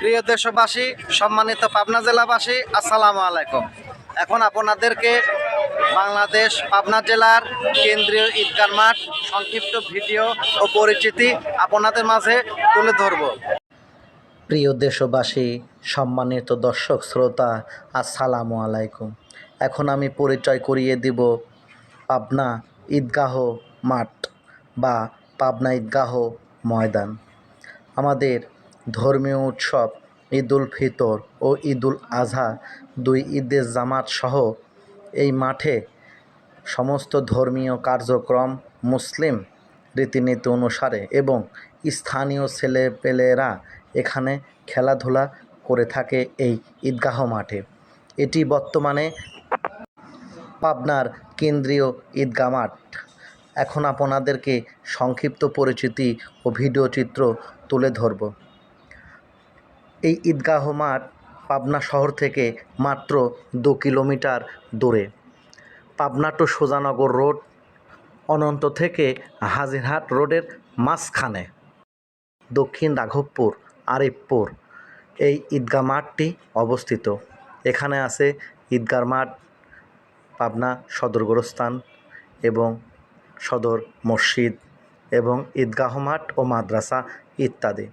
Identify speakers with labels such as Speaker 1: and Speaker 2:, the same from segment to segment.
Speaker 1: প্রিয় দেশবাসী, সম্মানিত পাবনা জেলাবাসী, আসসালামু আলাইকুম। এখন আপনাদেরকে বাংলাদেশ পাবনা জেলার কেন্দ্রীয় ঈদগার মাঠ সংক্ষিপ্ত ভিডিও ও পরিচিতি আপনাদের মাঝে তুলে ধরব। প্রিয় দেশবাসী, সম্মানিত দর্শক, শ্রোতা, আসসালামু আলাইকুম। এখন আমি পরিচয় করিয়ে দিব পাবনা ঈদগাহ মাঠ বা পাবনা ঈদগাহ ময়দান। আমাদের ধর্মীয় উৎসব, ঈদুল ফিতর ও ঈদুল আজহা দুই ঈদের জামাত সহ এই মাঠে সমস্ত ধর্মীয় কার্যক্রম মুসলিম রীতিনীতি অনুসারে এবং স্থানীয় ছেলেপেলেরা এখানে খেলাধুলা করে থাকে এই ঈদগাহ মাঠে। এটি বর্তমানে পাবনার কেন্দ্রীয় ঈদগাহ মাঠ। এখন আপনাদেরকে সংক্ষিপ্ত পরিচিতি ও ভিডিও চিত্র তুলে ধরব। এই ঈদগাহ মাঠ পাবনা শহর থেকে মাত্র দু কিলোমিটার দূরে। পাবনা টু সোজানগর রোড অনন্ত থেকে হাজিরহাট রোডের মাঝখানে। দক্ষিণ রাঘবপুর আরিফপুর এই ঈদগাহ মাঠটি অবস্থিত। এখানে আছে ঈদগাহ মাঠ, পাবনা সদর গোরস্থান এবং সদর মসজিদ এবং ঈদগাহ মাঠ ও মাদ্রাসা ইত্যাদি।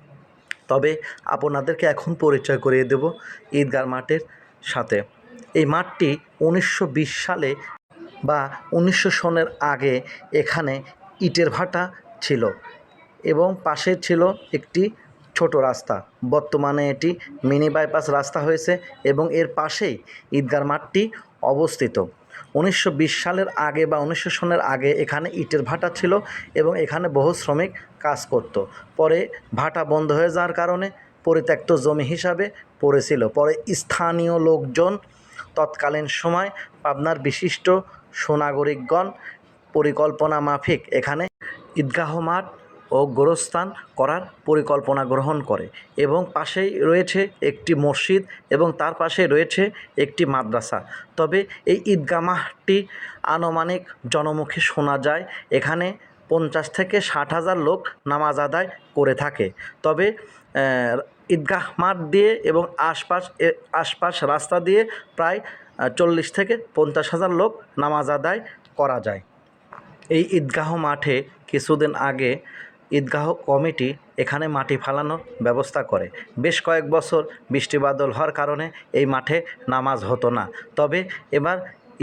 Speaker 1: তবে আপনাদেরকে এখন পরিচয় করিয়ে দেব ঈদগাহ মাঠের সাথে। এই মাঠটি উনিশশো বিশ সালে বা উনিশশো সনের আগে এখানে ইটের ভাটা ছিল এবং পাশে ছিল একটি ছোট রাস্তা। বর্তমানে এটি মিনি বাইপাস রাস্তা হয়েছে এবং এর পাশেই ঈদগাহ মাঠটি অবস্থিত। উনিশশো বিশ সালের আগে বা উনিশশো সনের আগে এখানে ইটের ভাটা ছিল এবং এখানে বহু শ্রমিক কাজ করত। পরে ভাটা বন্ধ হয়ে যাওয়ার কারণে পরিত্যক্ত জমি হিসাবে পড়েছিল। পরে স্থানীয় লোকজন তৎকালীন সময় পাবনার বিশিষ্ট সুনাগরিকগণ পরিকল্পনা মাফিক এখানে ঈদগাহ মাঠ ও গোরস্থান করার পরিকল্পনা গ্রহণ করে এবং পাশেই রয়েছে একটি মসজিদ এবং তার পাশে রয়েছে একটি মাদ্রাসা। তবে এই ঈদগাহ মাঠটি আনুমানিক জনমুখী শোনা যায়। এখানে পঞ্চাশ থেকে ষাট হাজার লোক নামাজ আদায় করে থাকে। তবে ঈদগাহ মাঠ দিয়ে এবং আশপাশ আশপাশ রাস্তা দিয়ে প্রায় চল্লিশ থেকে পঞ্চাশ হাজার লোক নামাজ আদায় করা যায়। এই ঈদগাহ মাঠে কিছুদিন আগে ঈদগাহ কমিটি এখানে মাটি ফালানোর ব্যবস্থা করে। বেশ কয়েক বছর বৃষ্টি বাদল হওয়ার কারণে এই মাঠে নামাজ হতো না। তবে এবার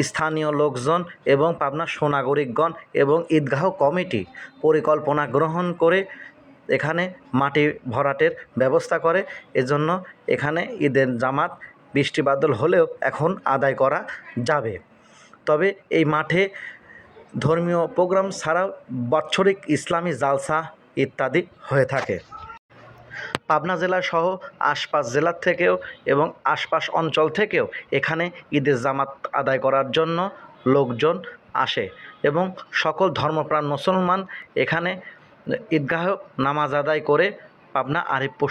Speaker 1: স্থানীয় লোকজন এবং পাবনার সোনাগরিকগণ এবং ঈদগাহ কমিটি পরিকল্পনা গ্রহণ করে এখানে মাটি ভরাটের ব্যবস্থা করে। এজন্য এখানে ঈদের জামাত বৃষ্টি বাদল হলেও এখন আদায় করা যাবে। তবে এই মাঠে ধর্মীয় প্রোগ্রাম ছাড়াও বাৎসরিক ইসলামী জালসা ইত্যাদি হয়ে থাকে। পাবনা জেলা সহ আশপাশ জেলার থেকেও এবং আশপাশ অঞ্চল থেকেও এখানে ঈদের জামাত আদায় করার জন্য লোকজন আসে এবং সকল ধর্মপ্রাণ মুসলমান এখানে ঈদগাহ নামাজ আদায় করে পাবনা আরিফপুর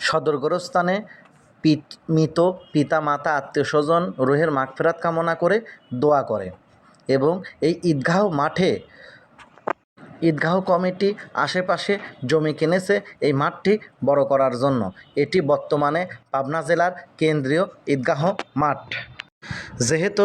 Speaker 1: সদর গোরস্থানে মৃত পিতা, মাতা, আত্মীয় স্বজন রোহের মাগফেরাত কামনা করে দোয়া করে এবং এই ঈদগাহ মাঠে ঈদগাহ কমিটি আশেপাশে জমি কিনেছে এই মাঠটি বড় করার জন্য। এটি বর্তমানে পাবনা জেলার কেন্দ্রীয় ঈদগাহ মাঠ। যেহেতু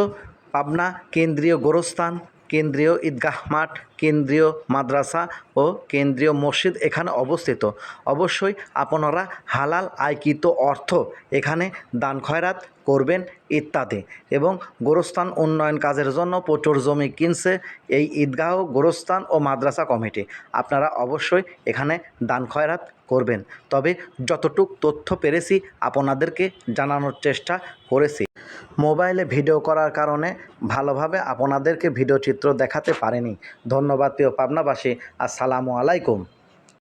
Speaker 1: পাবনা কেন্দ্রীয় গোরস্থান, কেন্দ্রীয় ঈদগাহ মাঠ, কেন্দ্রীয় মাদ্রাসা ও কেন্দ্রীয় মসজিদ এখানে অবস্থিত। অবশ্যই আপনারা হালাল আয়কৃত অর্থ এখানে দান খয়রাত করবেন ইত্যাদি। এবং গোরস্থান উন্নয়ন কাজের জন্য প্রচুর জমি কিনছে এই ঈদগাহ গোরস্থান ও মাদ্রাসা কমিটি। আপনারা অবশ্যই এখানে দান খয়রাত করবেন। তবে যতটুক তথ্য পেরেছি আপনাদেরকে জানানোর চেষ্টা করেছি। মোবাইলে ভিডিও করার কারণে ভালোভাবে আপনাদেরকে ভিডিও চিত্র দেখাতে পারেনি। ধন্যবাদ প্রিয় পাবনাবাসী। আসসালামু আলাইকুম।